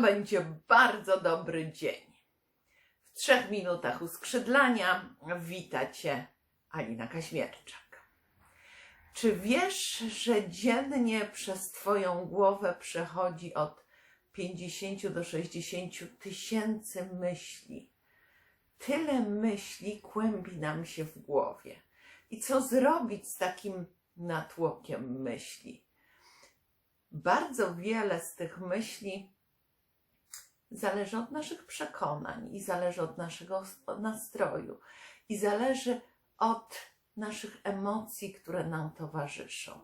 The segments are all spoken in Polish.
Będzie bardzo dobry dzień. W trzech minutach uskrzydlania wita Cię Alina Kaźmierczak. Czy wiesz, że dziennie przez Twoją głowę przechodzi od 50 do 60 tysięcy myśli? Tyle myśli kłębi nam się w głowie. I co zrobić z takim natłokiem myśli? Bardzo wiele z tych myśli zależy od naszych przekonań i zależy od naszego nastroju i zależy od naszych emocji, które nam towarzyszą.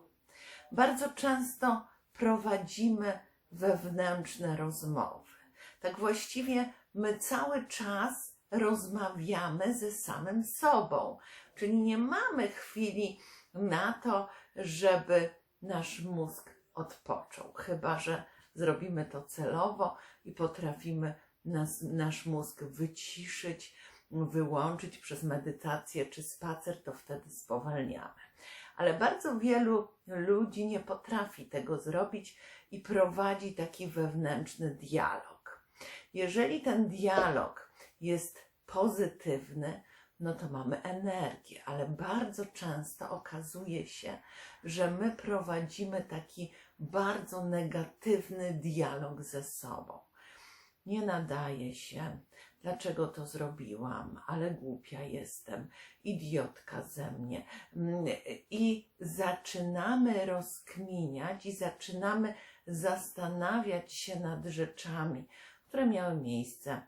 Bardzo często prowadzimy wewnętrzne rozmowy. Tak właściwie my cały czas rozmawiamy ze samym sobą, czyli nie mamy chwili na to, żeby nasz mózg odpoczął, chyba że zrobimy to celowo i potrafimy nas, nasz mózg wyciszyć, wyłączyć przez medytację czy spacer, to wtedy spowalniamy. Ale bardzo wielu ludzi nie potrafi tego zrobić i prowadzi taki wewnętrzny dialog. Jeżeli ten dialog jest pozytywny, no to mamy energię, ale bardzo często okazuje się, że my prowadzimy taki bardzo negatywny dialog ze sobą. Nie nadaje się, dlaczego to zrobiłam, ale głupia jestem, idiotka ze mnie. Mm, I zaczynamy rozkminiać i zaczynamy zastanawiać się nad rzeczami, które miały miejsce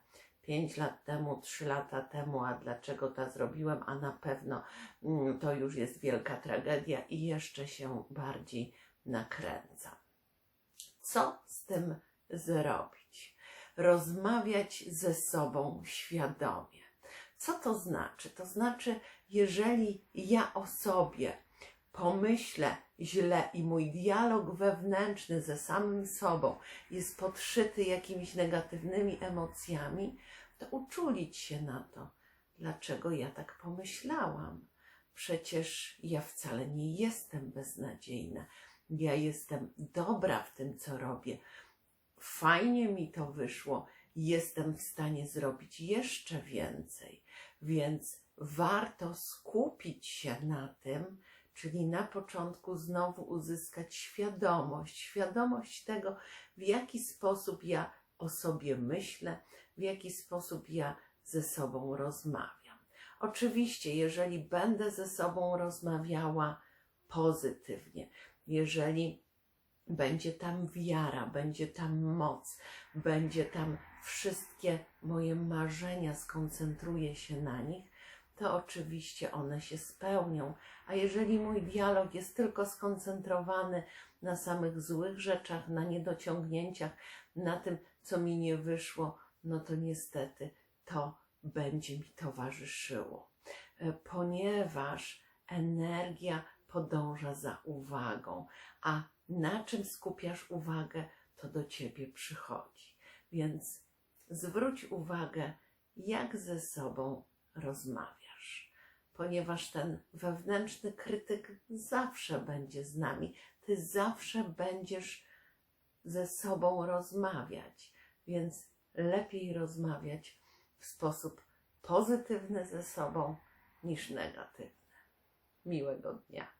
5 lat temu, 3 lata temu, a dlaczego to zrobiłem, a na pewno mm, to już jest wielka tragedia i jeszcze się bardziej nakręca. Co z tym zrobić? Rozmawiać ze sobą świadomie. Co to znaczy? To znaczy, jeżeli ja o sobie pomyślę źle i mój dialog wewnętrzny ze samym sobą jest podszyty jakimiś negatywnymi emocjami, to uczulić się na to, dlaczego ja tak pomyślałam. Przecież ja wcale nie jestem beznadziejna. Ja jestem dobra w tym, co robię. Fajnie mi to wyszło. Jestem w stanie zrobić jeszcze więcej. Więc warto skupić się na tym, czyli na początku znowu uzyskać świadomość, świadomość tego, w jaki sposób ja o sobie myślę, w jaki sposób ja ze sobą rozmawiam. Oczywiście, jeżeli będę ze sobą rozmawiała pozytywnie, jeżeli będzie tam wiara, będzie tam moc, będzie tam wszystkie moje marzenia, skoncentruję się na nich, to oczywiście one się spełnią. A jeżeli mój dialog jest tylko skoncentrowany na samych złych rzeczach, na niedociągnięciach, na tym, co mi nie wyszło, no to niestety to będzie mi towarzyszyło. E, Ponieważ energia podąża za uwagą, a na czym skupiasz uwagę, to do ciebie przychodzi. Więc zwróć uwagę, jak ze sobą rozmawiasz, ponieważ ten wewnętrzny krytyk zawsze będzie z nami. Ty zawsze będziesz ze sobą rozmawiać, więc lepiej rozmawiać w sposób pozytywny ze sobą niż negatywny. Miłego dnia.